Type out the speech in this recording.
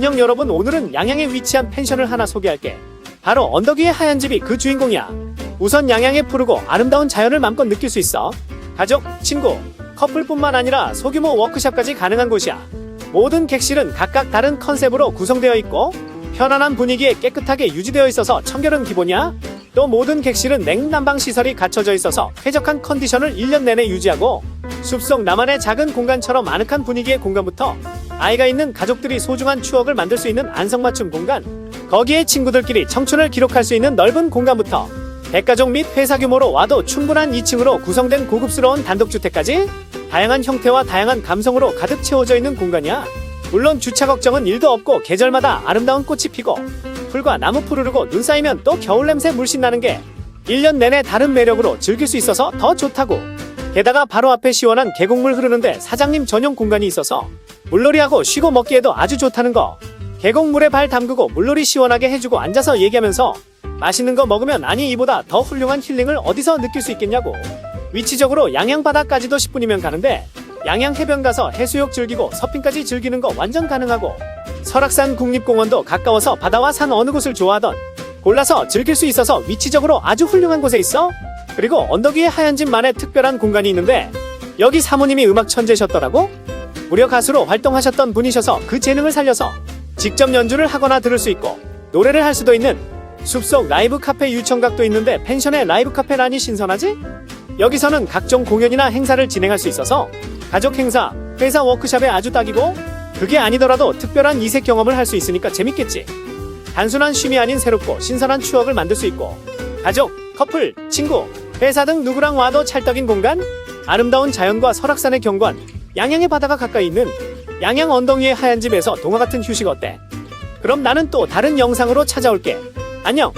여러분 오늘은 양양에 위치한 펜션을 하나 소개할게. 바로 언덕 위의 하얀 집이 그 주인공이야. 우선 양양에 푸르고 아름다운 자연을 맘껏 느낄 수 있어. 가족, 친구, 커플뿐만 아니라 소규모 워크샵까지 가능한 곳이야. 모든 객실은 각각 다른 컨셉으로 구성되어 있고 편안한 분위기에 깨끗하게 유지되어 있어서 청결은 기본이야. 또 모든 객실은 냉난방 시설이 갖춰져 있어서 쾌적한 컨디션을 1년 내내 유지하고 숲속 나만의 작은 공간처럼 아늑한 분위기의 공간부터 아이가 있는 가족들이 소중한 추억을 만들 수 있는 안성맞춤 공간 거기에 친구들끼리 청춘을 기록할 수 있는 넓은 공간부터 대가족 및 회사 규모로 와도 충분한 2층으로 구성된 고급스러운 단독주택까지 다양한 형태와 다양한 감성으로 가득 채워져 있는 공간이야. 물론 주차 걱정은 일도 없고 계절마다 아름다운 꽃이 피고 풀과 나무 푸르르고 눈 쌓이면 또 겨울 냄새 물씬 나는 게 1년 내내 다른 매력으로 즐길 수 있어서 더 좋다고. 게다가 바로 앞에 시원한 계곡물 흐르는데 사장님 전용 공간이 있어서 물놀이하고 쉬고 먹기에도 아주 좋다는 거. 계곡물에 발 담그고 물놀이 시원하게 해주고 앉아서 얘기하면서 맛있는 거 먹으면 아니 이보다 더 훌륭한 힐링을 어디서 느낄 수 있겠냐고. 위치적으로 양양 바다까지도 10분이면 가는데 양양 해변 가서 해수욕 즐기고 서핑까지 즐기는 거 완전 가능하고 설악산 국립공원도 가까워서 바다와 산 어느 곳을 좋아하던 골라서 즐길 수 있어서 위치적으로 아주 훌륭한 곳에 있어. 그리고 언덕 위에 하얀 집만의 특별한 공간이 있는데 여기 사모님이 음악 천재셨더라고. 무려 가수로 활동하셨던 분이셔서 그 재능을 살려서 직접 연주를 하거나 들을 수 있고 노래를 할 수도 있는 숲속 라이브 카페 유청각도 있는데 펜션에 라이브 카페라니 신선하지? 여기서는 각종 공연이나 행사를 진행할 수 있어서 가족 행사, 회사 워크샵에 아주 딱이고 그게 아니더라도 특별한 이색 경험을 할 수 있으니까 재밌겠지. 단순한 쉼이 아닌 새롭고 신선한 추억을 만들 수 있고 가족, 커플, 친구, 회사 등 누구랑 와도 찰떡인 공간 아름다운 자연과 설악산의 경관 양양의 바다가 가까이 있는 양양 언덕 위의 하얀 집에서 동화 같은 휴식 어때? 그럼 나는 또 다른 영상으로 찾아올게. 안녕!